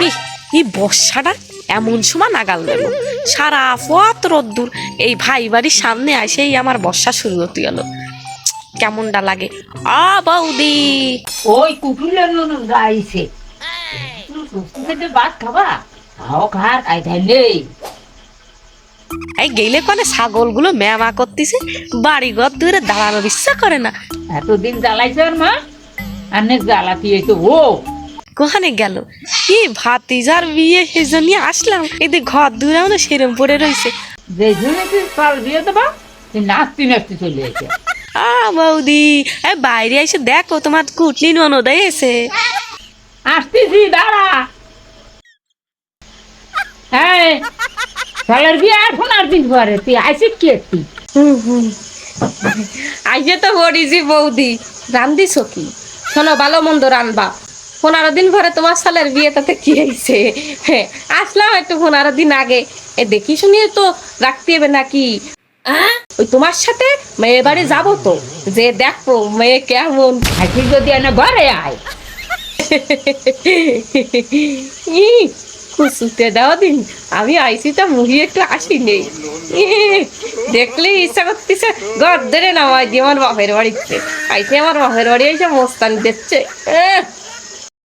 ই- এই বর্ষাটা এমন সময় নাগাল গেল সারা পথ রোদ্দুর এই ভাই বাড়ির সামনে আসেই আমার বর্ষা শুরু হতে গেল। কেমনটা লাগে? আ বৌদি! ওই কুকুরের নুন গাইছে খেতে ভাত খাবা। খাও খার খাই খাই এই গেলে কনে ছাগলগুলো ম্যামা করতেছে বাড়ি ঘর দূরে দাঁড়ানোর ইচ্ছা করে না। এতদিন জ্বালাইছে আর মা? আর জ্বালাতি ও! কোহানে গেল। কি ভাতিজার বিয়ে সেজন্য আসলাম। এদের ঘর দূরে না সেরম পড়ে রয়েছে। যে জন্য তুই পাল দিয়ে দেবা নাচতে নাচতে চলে এসে আ বৌদি বাইরে এসে দেখো তোমার কুটলি ননদ এসে আসতেছি দাঁড়া। হ্যাঁ বিয়ে আর দিন পরে তুই আইসি কি তো বৌদি। রান্দিছ কি? শোনো ভালো মন্দ রানবা। পনেরো দিন পরে তোমার সালের বিয়ে তাতে কি হয়েছে? হ্যাঁ, আসলাম একটু পনেরো দিন আগে। এ দেখি শুনিয়ে তো রাখতে হবে নাকি? ওই তোমার সাথে মেয়ে বাড়ি যাব তো। যে দেখব মেয়ে কেমন। হাসি যদি এনে ঘরে আয়। কুসুতে দাও দিন। আমি আইসি তো মুহি একটু আসি নেই দেখলে ইচ্ছা করতেছে ঘর ধরে নামাই দিয়ে আমার বাপের বাড়িতে। আইসে আমার বাপের বাড়ি এসে মোস্তান দিচ্ছে।